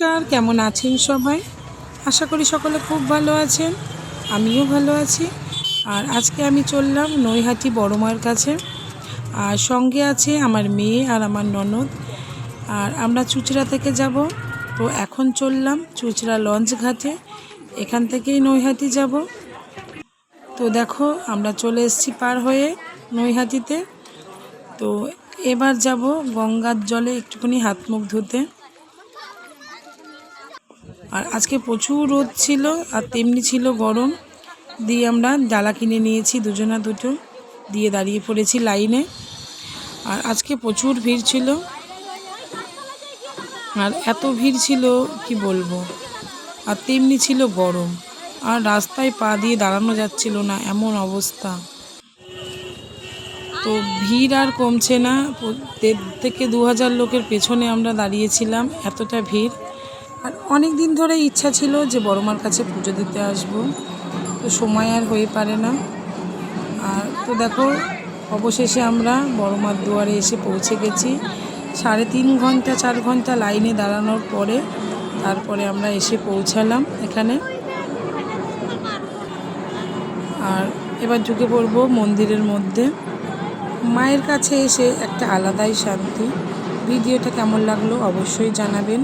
নমস্কার, কেমন আছেন সবাই? আশা করি সকলে খুব ভালো আছেন, আমিও ভালো আছি। আর আজকে আমি চললাম নৈহাটি বড় মায়ের কাছে। আর সঙ্গে আছে আমার মেয়ে আর আমার ননদ। আর আমরা চুচড়া থেকে যাব। তো এখন চললাম চুচড়া লঞ্চ ঘাটে। এখান থেকেই নৈহাটি যাব। তো দেখো, আমরা চলে এসেছি পার হয়ে নৈহাটিতে। তো এবার যাব গঙ্গার জলে একটুখানি হাত মুখ ধুতে। আর আজকে প্রচুর রোদ ছিল আর তেমনি ছিল গরম। দিয়ে আমরা ডালা কিনে নিয়েছি দুজনা দুটো। দিয়ে দাঁড়িয়ে পড়েছি লাইনে। আর আজকে প্রচুর ভিড় ছিল। আর এত ভিড় ছিল কি বলব? আর তেমনি ছিল গরম। আর রাস্তায় পা দিয়ে দাঁড়ানো যাচ্ছিল না, এমন অবস্থা। তো ভিড় আর কমছে না। দেড় থেকে দু হাজার লোকের পেছনে আমরা দাঁড়িয়েছিলাম, এতটা ভিড়। আর অনেক দিন ধরে ইচ্ছা ছিল যে বড়মার কাছে পুজো দিতে আসব। তো সময় আর হয়ে পারে না। আর তো দেখো, অবশেষে আমরা বড়মার দুয়ারে এসে পৌঁছে গেছি। সাড়ে তিন ঘণ্টা, চার ঘণ্টা লাইনে দাঁড়ানোর পরে তারপরে আমরা এসে পৌঁছালাম এখানে। আর এবার ঢুকে পড়ব মন্দিরের মধ্যে। মায়ের কাছে এসে একটা আলাদাই শান্তি। ভিডিওটা কেমন লাগল অবশ্যই জানাবেন।